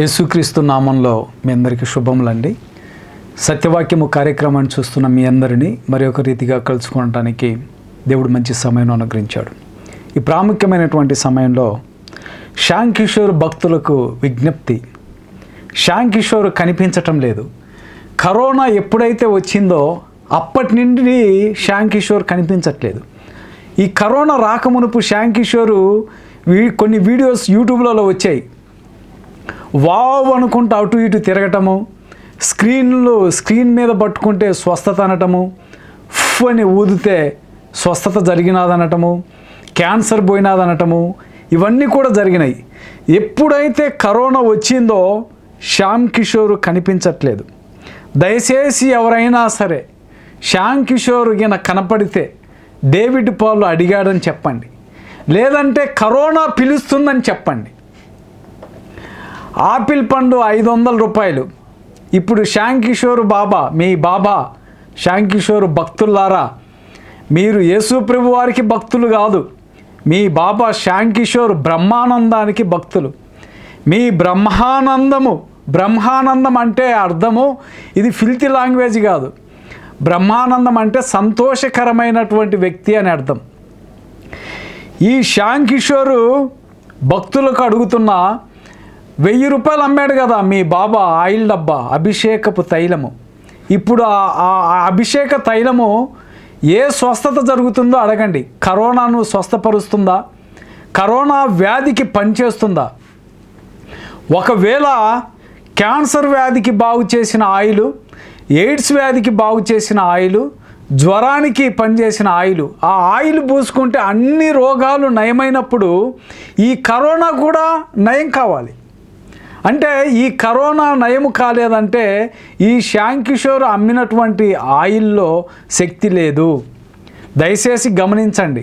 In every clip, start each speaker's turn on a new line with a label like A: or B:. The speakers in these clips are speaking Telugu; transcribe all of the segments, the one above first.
A: యేసుక్రీస్తు నామంలో మీ అందరికీ శుభములండి. సత్యవాక్యము కార్యక్రమాన్ని చూస్తున్న మీ అందరినీ మరి ఒక రీతిగా కలుసుకోవడానికి దేవుడు మంచి సమయం అనుగ్రహించాడు. ఈ ప్రాముఖ్యమైనటువంటి సమయంలో శ్యామ్ కిషోర్ భక్తులకు విజ్ఞప్తి. శ్యామ్ కిషోర్ కనిపించటం లేదు. కరోనా ఎప్పుడైతే వచ్చిందో అప్పటి నుండి శ్యామ్ కిషోర్ కనిపించట్లేదు. ఈ కరోనా రాకమునుపు శ్యామ్ కిషోరు వీ కొన్ని వీడియోస్ యూట్యూబ్లలో వచ్చాయి. వావ్ అనుకుంటూ అటు ఇటు తిరగటము స్క్రీన్లో స్క్రీన్ మీద పట్టుకుంటే స్వస్థత అనటము ఫ్ అని ఊదితే స్వస్థత జరిగినాదనటము క్యాన్సర్ పోయినాదనటము ఇవన్నీ కూడా జరిగినాయి. ఎప్పుడైతే కరోనా వచ్చిందో శ్యామ్ కిషోర్ కనిపించట్లేదు. దయచేసి ఎవరైనా సరే శ్యామ్ కిషోర్ ఈయన కనపడితే డేవిడ్ పాల్ అడిగాడని చెప్పండి. లేదంటే కరోనా పిలుస్తుందని చెప్పండి. ఆపిల్ పండు ఐదు వందల రూపాయలు. ఇప్పుడు శ్యామ్ బాబా మీ బాబా శ్యామ్ కిషోర్ భక్తులారా మీరు యేసుప్రభు వారికి భక్తులు కాదు. మీ బాబా శ్యామ్ కిషోర్ బ్రహ్మానందానికి భక్తులు. మీ బ్రహ్మానందము బ్రహ్మానందం అంటే అర్థము ఇది ఫిల్తీ లాంగ్వేజ్ కాదు. బ్రహ్మానందం అంటే సంతోషకరమైనటువంటి వ్యక్తి అని అర్థం. ఈ శ్యామ్ కిషోరు భక్తులకు అడుగుతున్న వెయ్యి రూపాయలు అమ్మాడు కదా మీ బాబా ఆయిల్ డబ్బా అభిషేకపు తైలము. ఇప్పుడు ఆ- అభిషేక తైలము ఏ స్వస్థత జరుగుతుందో అడగండి. కరోనాను స్వస్థపరుస్తుందా? కరోనా వ్యాధికి పనిచేస్తుందా? ఒకవేళ క్యాన్సర్ వ్యాధికి బాగు చేసిన ఆయిల్ ఎయిడ్స్ వ్యాధికి బాగు చేసిన ఆయిల్ జ్వరానికి పనిచేసిన ఆయిల్ ఆ ఆయిల్ పూసుకుంటే అన్ని రోగాలు నయమైనప్పుడు ఈ కరోనా కూడా నయం కావాలి. అంటే ఈ కరోనా నయం కాలేదంటే ఈ శ్యామ్ కిషోర్ అమ్మినటువంటి ఆయిల్లో శక్తి లేదు. దయచేసి గమనించండి.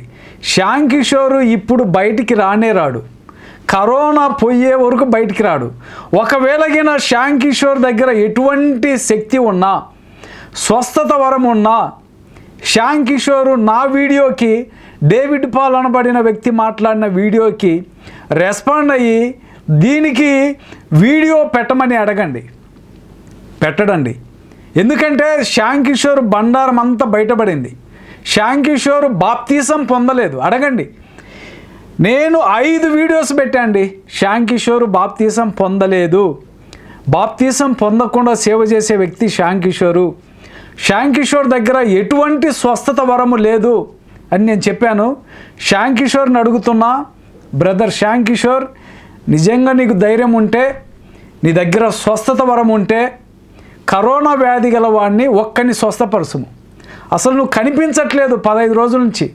A: శ్యామ్ కిషోర్ ఇప్పుడు బయటికి రానే రాడు. కరోనా పోయే వరకు బయటికి రాడు. ఒకవేళ గిన శ్యామ్ కిషోర్ దగ్గర ఎటువంటి శక్తి ఉన్నా స్వస్థత వరం ఉన్నా శ్యామ్ కిషోర్ నా వీడియోకి డేవిడ్ పాల్ అనబడిన వ్యక్తి మాట్లాడిన వీడియోకి రెస్పాండ్ అయ్యి దీనికి వీడియో పెట్టమని అడగండి. పెట్టడండి. ఎందుకంటే శ్యామ్ కిషోర్ బండారం అంతా బయటపడింది. శ్యామ్ కిషోర్ బాప్తీసం పొందలేదు. అడగండి. నేను ఐదు వీడియోస్ పెట్టండి. శ్యామ్ కిషోర్ బాప్తీసం పొందలేదు. బాప్తీసం పొందకుండా సేవ చేసే వ్యక్తి శ్యామ్ కిషోరు శ్యామ్ కిషోర్ దగ్గర ఎటువంటి స్వస్థత వరము లేదు అని నేను చెప్పాను. శ్యామ్ కిషోర్ని అడుగుతున్నా బ్రదర్ శ్యామ్ కిషోర్ నిజంగా నీకు ధైర్యం ఉంటే నీ దగ్గర స్వస్థత వరం ఉంటే కరోనా వ్యాధి గల వాడిని ఒక్కని స్వస్థపరచుము అసలు నువ్వు కనిపించట్లేదు పదహైదు రోజుల నుంచి.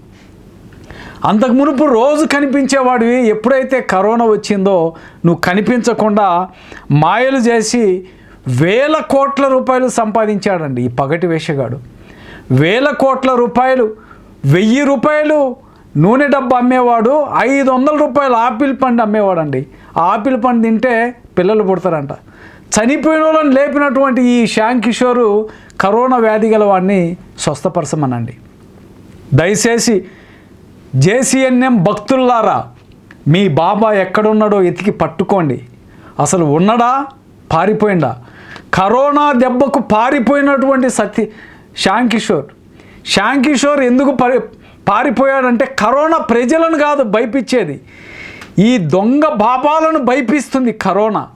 A: అంతకు మునుపు రోజు కనిపించేవాడివి ఎప్పుడైతే కరోనా వచ్చిందో నువ్వు కనిపించకుండా మాయలు చేసి వేల కోట్ల రూపాయలు సంపాదించాడండి ఈ పగటి వేషగాడు. వేల కోట్ల రూపాయలు వెయ్యి రూపాయలు నూనె డబ్బా అమ్మేవాడు ఐదు వందల రూపాయలు ఆపిల్ పండు అమ్మేవాడండి. ఆ ఆపిల్ పండు తింటే పిల్లలు పుడతారంట. చనిపోయిన వాళ్ళని లేపినటువంటి ఈ శ్యామ్ కిషోరు కరోనా వ్యాధి గల వాడిని స్వస్థపరచమనండి. దయచేసి జేసీఎన్ఎం భక్తుల్లారా మీ బాబా ఎక్కడున్నాడో ఎతికి పట్టుకోండి. అసలు ఉన్నడా? పారిపోయిందా? కరోనా దెబ్బకు పారిపోయినటువంటి సత్య శ్యామ్ కిషోర్. శ్యామ్ కిషోర్ ఎందుకు పరి పారిపోయాడంటే కరోనా ప్రజలను కాదు భయపించేది. ఈ దొంగ బాబాలను భయపిస్తుంది కరోనా.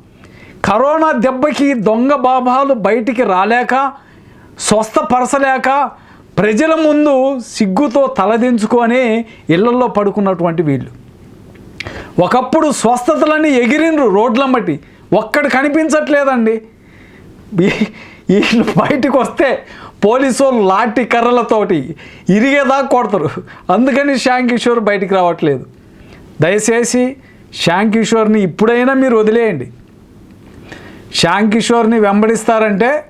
A: కరోనా దెబ్బకి దొంగ బాబాలు బయటికి రాలేక స్వస్థపరచలేక ప్రజల ముందు సిగ్గుతో తలదించుకొని ఇళ్ళలో పడుకున్నటువంటి వీళ్ళు. ఒకప్పుడు స్వస్థతలన్నీ ఎగిరిండ్రు రోడ్లమ్మటి ఒక్కడు కనిపించట్లేదండి. వీళ్ళు బయటకు వస్తే పోలీసు వాళ్ళు లాఠీ కర్రలతోటి ఇరిగేదా కొడతారు. అందుకని శ్యామ్ కిషోర్ బయటికి రావట్లేదు. దయచేసి శ్యామ్ కిషోర్ని ఇప్పుడైనా మీరు వదిలేయండి. శ్యామ్ కిషోర్ని వెంబడిస్తారంటే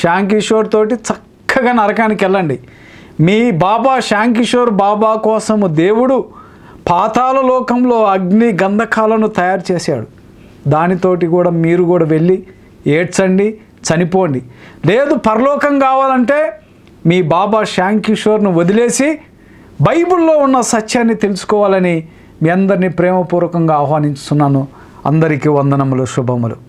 A: శ్యామ్ కిషోర్ తోటి చక్కగా నరకానికి వెళ్ళండి. మీ బాబా శ్యామ్ కిషోర్ బాబా కోసము దేవుడు పాతాల లోకంలో అగ్ని గంధకాలను తయారు చేశాడు. దానితోటి కూడా మీరు కూడా వెళ్ళి ఏడ్చండి. చనిపోండి. లేదు పరలోకం కావాలంటే మీ బాబా శ్యామ్ కిషోర్ను వదిలేసి బైబిల్లో ఉన్న సత్యాన్ని తెలుసుకోవాలని మీ అందరినీ ప్రేమపూర్వకంగా ఆహ్వానిస్తున్నాను అందరికీ వందనములు శుభములు.